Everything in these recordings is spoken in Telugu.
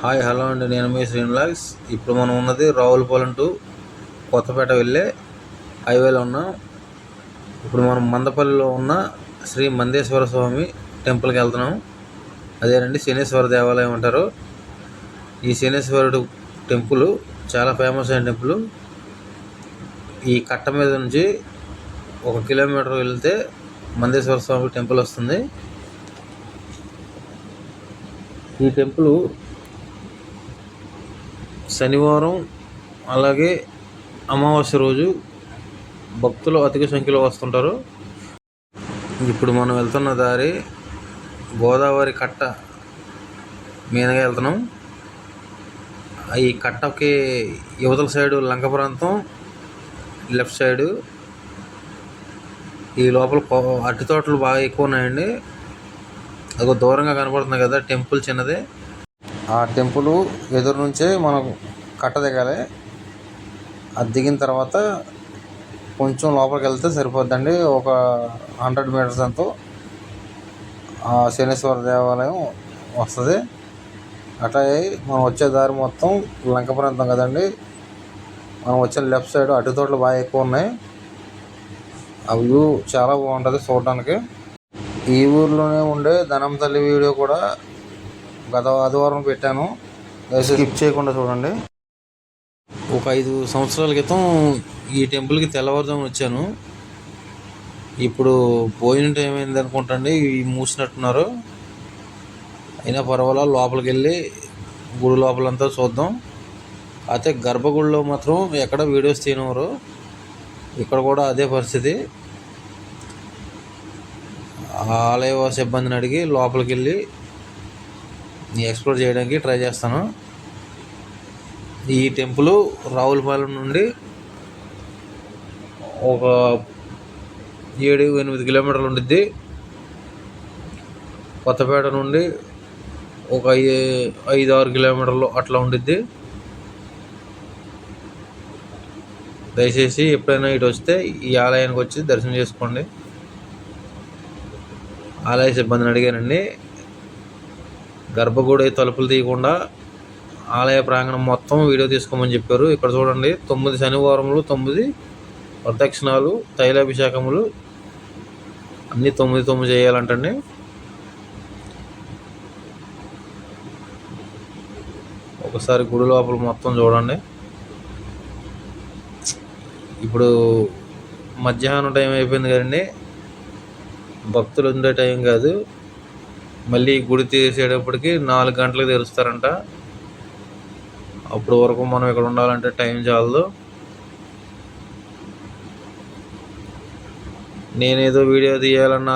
హాయ్ హలో అండి. నేను మీ శ్రీనివాస్. ఇప్పుడు మనం ఉన్నది రావులపాలెం టు కొత్తపేట వెళ్ళే హైవేలో ఉన్నాం. ఇప్పుడు మనం మందపల్లిలో ఉన్న శ్రీ మందేశ్వర స్వామి టెంపుల్కి వెళ్తున్నాం. అదేనండి శనేశ్వర దేవాలయం అంటారు. ఈ శనేశ్వరుడు టెంపుల్ చాలా ఫేమస్ అయిన టెంపుల్. ఈ కట్ట మీద నుంచి ఒక కిలోమీటర్ వెళ్తే మందేశ్వర స్వామి టెంపుల్ వస్తుంది. ఈ టెంపుల్ శనివారం అలాగే అమావాస్య రోజు భక్తులు అధిక సంఖ్యలో వస్తుంటారు. ఇప్పుడు మనం వెళ్తున్న దారి గోదావరి కట్ట మీదగా వెళ్తున్నాం. ఈ కట్టకి యువతల సైడు లంక ప్రాంతం లెఫ్ట్ సైడు. ఈ లోపల అరటి తోటలు బాగా ఎక్కువ ఉన్నాయండి. అదిగో దూరంగా కనపడుతుంది కదా టెంపుల్ చిన్నదే. ఆ టెంపుల్ ఎదురు నుంచే మనం కట్ట దిగాలి. అది దిగిన తర్వాత కొంచెం లోపలికి వెళ్తే సరిపోద్దండి. ఒక హండ్రెడ్ మీటర్స్ ఎంతో ఆ శనేశ్వర దేవాలయం వస్తుంది. అట్లా మనం వచ్చే దారి మొత్తం లంక ప్రాంతం కదండి. మనం వచ్చిన లెఫ్ట్ సైడ్ అటు తోటలు బాగా ఎక్కువ ఉన్నాయి. ఆ వ్యూ చాలా బాగుంటుంది చూడడానికి. ఈ ఊర్లోనే ఉండే ధనం తల్లి వీడియో కూడా గత ఆదివారం పెట్టాను. స్కిప్ చేయకుండా చూడండి. ఒక ఐదు సంవత్సరాల క్రితం ఈ టెంపుల్కి తెల్లవారుజామున వచ్చాను. ఇప్పుడు భోజనం టైం అయింది అనుకుంటండి ఇవి మూసినట్టున్నారు. అయినా పర్వాలా లోపలికి వెళ్ళి గుడి లోపలంతా చూద్దాం. అయితే గర్భగుడిలో మాత్రం ఎక్కడ వీడియోస్ తీయనివ్వరు. ఇక్కడ కూడా అదే పరిస్థితి. ఆలయ సిబ్బందిని అడిగి లోపలికి వెళ్ళి ఎక్స్ప్లోర్ చేయడానికి ట్రై చేస్తాను. ఈ టెంపుల్ రావులపాలెం నుండి ఒక ఏడు ఎనిమిది కిలోమీటర్లు ఉండిద్ది. కొత్తపేట నుండి ఒక ఐ- ఐదు ఆరు కిలోమీటర్లు అట్లా ఉండిద్ది. దయచేసి ఎప్పుడైనా ఇటు వస్తే ఈ ఆలయానికి వచ్చి దర్శనం చేసుకోండి. ఆలయ సిబ్బందిని అడిగానండి గర్భగుడి తలుపులు తీయకుండా ఆలయ ప్రాంగణం మొత్తం వీడియో తీసుకోమని చెప్పారు. ఇక్కడ చూడండి తొమ్మిది శనివారములు తొమ్మిది ప్రదక్షిణాలు తైలాభిషేకములు అన్నీ తొమ్మిది తొమ్మిది చేయాలంటండి. ఒకసారి గుడి లోపల మొత్తం చూడండి. ఇప్పుడు మధ్యాహ్నం టైం అయిపోయింది కదండి. భక్తులు ఉండే టైం కాదు. మళ్ళీ గుడి తీసేటప్పటికి నాలుగు గంటలకు తెరుస్తారంట. అప్పుడు వరకు మనం ఇక్కడ ఉండాలంటే టైం చాలదు. నేనేదో వీడియో తీయాలన్న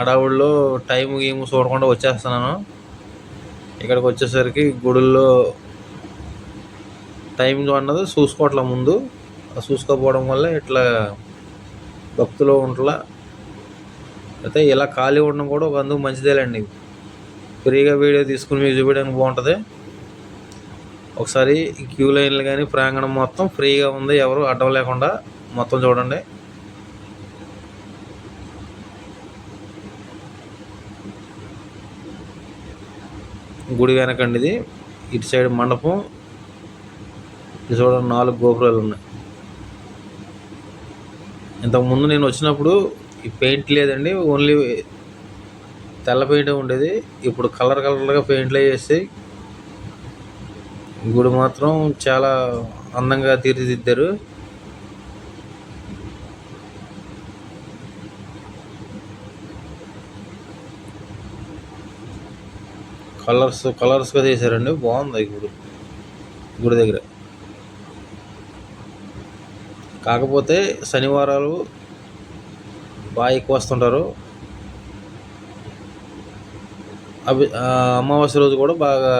అడవుల్లో టైం గేమ్ చూడకుండా వచ్చేస్తున్నాను. ఇక్కడికి వచ్చేసరికి గుడుల్లో టైం అన్నది చూసుకోవట్ల ముందు. చూసుకోపోవడం చూసుకోకపోవడం వల్ల ఇట్లా భక్తులు ఉంటలా అయితే ఇలా ఖాళీ ఉండడం కూడా ఒక అందుకు మంచిదేలేండి. ఫ్రీగా వీడియో తీసుకుని మీకు చూపించడానికి బాగుంటుంది. ఒకసారి క్యూ లైన్లు కానీ ప్రాంగణం మొత్తం ఫ్రీగా ఉంది. ఎవరు అడ్డం లేకుండా మొత్తం చూడండి. గుడి వెనకండి ఇది. ఇటు సైడ్ మండపం. ఇటు చూడండి నాలుగు గోపురాలు ఉన్నాయి. ఇంతకు ముందు నేను వచ్చినప్పుడు ఈ పెయింట్ లేదండి ఓన్లీ తెల్ల పెయింట్ ఉండేది. ఇప్పుడు కలర్ కలర్గా పెయింట్లు వేసి గుడి మాత్రం చాలా అందంగా తీర్చిదిద్దారు. కలర్స్ కలర్స్గా చేశారండి బాగుంది గుడి. గుడి దగ్గర. కాకపోతే శనివారాలు బాగా ఎక్కువ వస్తుంటారు. అవి అమావాస్య రోజు కూడా బాగా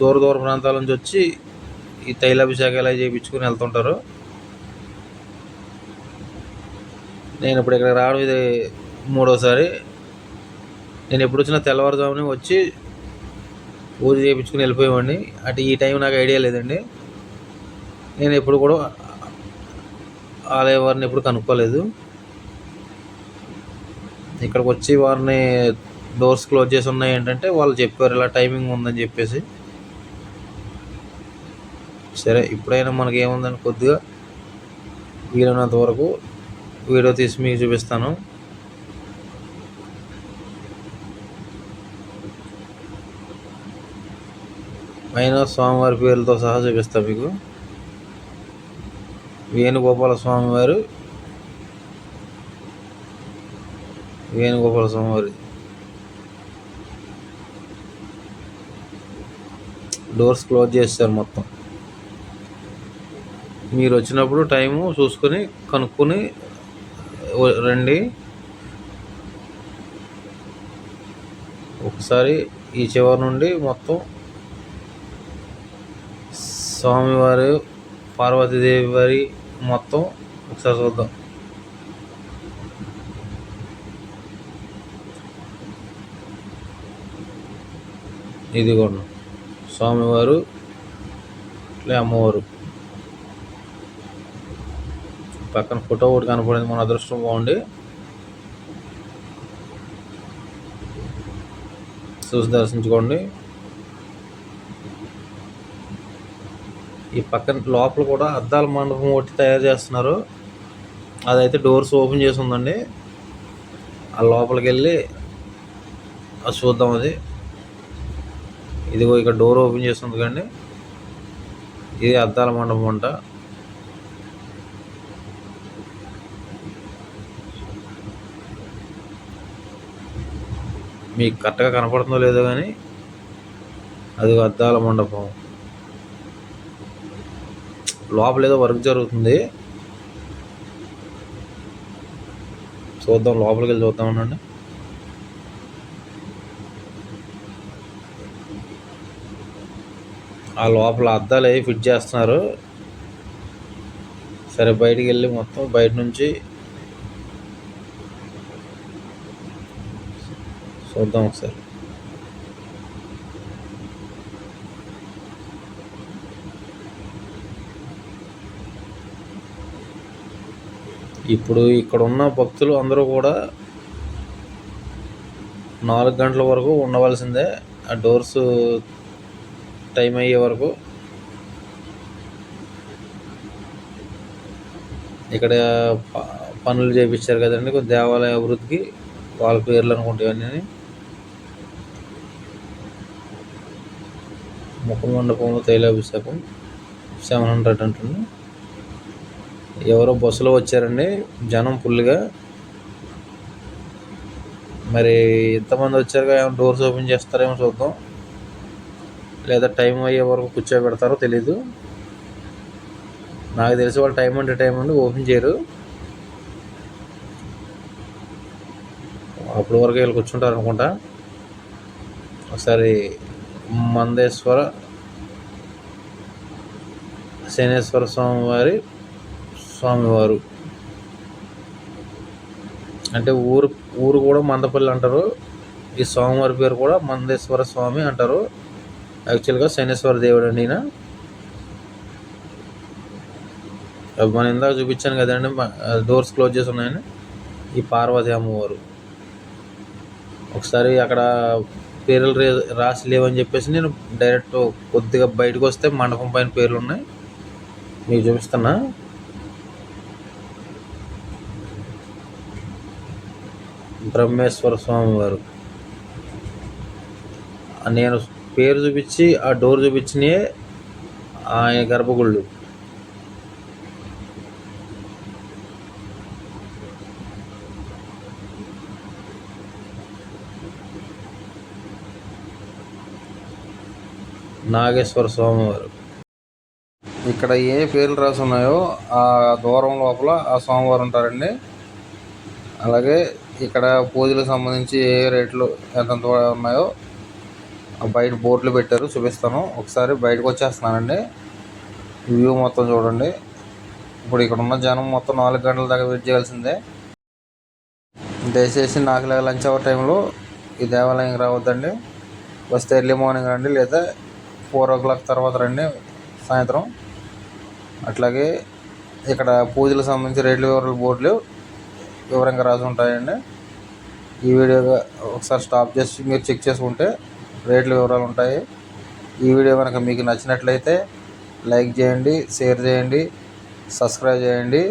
దూర దూర ప్రాంతాల నుంచి వచ్చి ఈ తైలాభిషేకాలు అవి చేయించుకుని వెళ్తుంటారు. నేను ఇప్పుడు ఇక్కడ రావడం ఇది మూడోసారి. నేను ఎప్పుడు వచ్చినా తెల్లవారుజామునే వచ్చి పూజ చేయించుకుని వెళ్ళిపోయేవాడిని. అటు ఈ టైం నాకు ఐడియా లేదండి. నేను ఎప్పుడు కూడా ఆలయ వారిని ఎప్పుడు కనుక్కోలేదు. ఇక్కడికి వచ్చి వారిని డోర్స్ క్లోజ్ చేసి ఉన్నాయి ఏంటంటే వాళ్ళు చెప్పారు ఇలా టైమింగ్ ఉందని చెప్పేసి. సరే ఇప్పుడైనా మనకి ఏముందని కొద్దిగా వీలైనంత వరకు వీడియో తీసి మీకు చూపిస్తాను. పైన స్వామివారి పేర్లతో సహా చూపిస్తాను మీకు. వేణుగోపాల స్వామివారు వేణుగోపాల స్వామివారి డోర్స్ క్లోజ్ చేస్తారు మొత్తం. మీరు వచ్చినప్పుడు టైము చూసుకొని కనుక్కొని రండి. ఒకసారి ఈ చివరి నుండి మొత్తం స్వామివారు పార్వతీదేవి వారి మొత్తం ఒకసారి చూద్దాం. ఇదిగోండి. స్వామివారు లే అమ్మవారు. పక్కన ఫోటో ఒకటి కనపడింది మన అదృష్టం బాగుండి. చూసి దర్శించుకోండి. ఈ పక్కన లోపల కూడా అద్దాల మండపం ఒకటి తయారు చేస్తున్నారు. అదైతే డోర్స్ ఓపెన్ చేసి ఉందండి. ఆ లోపలికి వెళ్ళి అది చూద్దాం అది. ఇదిగో ఇక్కడ డోర్ ఓపెన్ చేస్తుంది కండి. ఇది అద్దాల మండపం అంట. మీకు కరెక్ట్గా కనపడుతుందో లేదో కానీ అది అద్దాల మండపం. లోపల ఏదో వర్క్ జరుగుతుంది. చూద్దాం లోపలికి వెళ్ళి చూద్దాం ఉండండి ఆ లోపల అద్దాలు అవి ఫిట్ చేస్తున్నారు. సరే బయటికి వెళ్ళి మొత్తం బయట నుంచి చూద్దాం ఒకసారి. ఇప్పుడు ఇక్కడ ఉన్న భక్తులు అందరూ కూడా నాలుగు గంటల వరకు ఉండవలసిందే. ఆ డోర్స్ టైం అయ్యే వరకు ఇక్కడ ప- పనులు చేపించారు కదండి కొంచెం దేవాలయ అభివృద్ధికి వాళ్ళ పేర్లు అనుకుంటే ఇవన్నీ. ముఖం మండపంలో తైలాభిషేకం సెవెన్ హండ్రెడ్ అంటుంది. ఎవరో బస్సులో వచ్చారండి జనం ఫుల్గా. మరి ఎంతమంది వచ్చారు ఏమైనా డోర్స్ ఓపెన్ చేస్తారేమో చూద్దాం. లేదా టైం అయ్యే వరకు కూర్చోబెడతారో తెలీదు. నాకు తెలిసి వాళ్ళు టైం అంటే టైం అండి ఓపెన్ చేయరు. అప్పటి వరకు వీళ్ళు కూర్చుంటారు అనుకుంటా. ఒకసారి మందేశ్వర శనేశ్వర స్వామివారి స్వామివారు. అంటే ఊరు ఊరు కూడా మందపల్లి అంటారు. ఈ స్వామివారి పేరు కూడా మందేశ్వర స్వామి అంటారు. యాక్చువల్గా శనేశ్వర దేవుడు అండి ఈయన. మనం ఇందాక చూపించాను కదండి డోర్స్ క్లోజ్ చేసి ఉన్నాయని. ఈ పార్వతి అమ్మవారు. ఒకసారి అక్కడ పేర్లు రే రాసి లేవని చెప్పేసి నేను డైరెక్ట్ కొద్దిగా బయటకు వస్తే మండపం పైన పేర్లు ఉన్నాయి. మీకు చూపిస్తున్నా. బ్రహ్మేశ్వర స్వామి వారు. నేను పేరు చూపించి ఆ డోర్ చూపించినయే ఆయన గర్భగుళ్ళు. నాగేశ్వర స్వామివారు. ఇక్కడ ఏ పేర్లు రాసి ఉన్నాయో ఆ దూరం లోపల ఆ స్వామివారు ఉంటారండి. అలాగే ఇక్కడ పూజలకు సంబంధించి ఏ రేట్లు ఎంతెంత ఉన్నాయో బయట బోర్డులు పెట్టారు చూపిస్తాను. ఒకసారి బయటకు వచ్చేస్తున్నానండి. వ్యూ మొత్తం చూడండి. ఇప్పుడు ఇక్కడ ఉన్న జనం మొత్తం నాలుగు గంటల దాకా వెయిట్ చేయాల్సిందే. దయచేసి నాకు లంచ్ అవర్ టైంలో ఈ దేవాలయం రావద్దండి. వస్తే ఎర్లీ మార్నింగ్ రండి లేదా ఫోర్ ఓ క్లాక్ తర్వాత రండి సాయంత్రం. అట్లాగే ఇక్కడ పూజలకు సంబంధించి రేట్ల వివరాల బోర్డులు వివరంగా రాసి ఉంటాయండి. ఈ వీడియో ఒకసారి స్టాప్ చేసి మీరు చెక్ చేసుకుంటే రేట్ల వివరాలు ఉంటాయి. ఈ వీడియో కనుక మీకు నచ్చినట్లయితే లైక్ చేయండి షేర్ చేయండి సబ్స్క్రైబ్ చేయండి.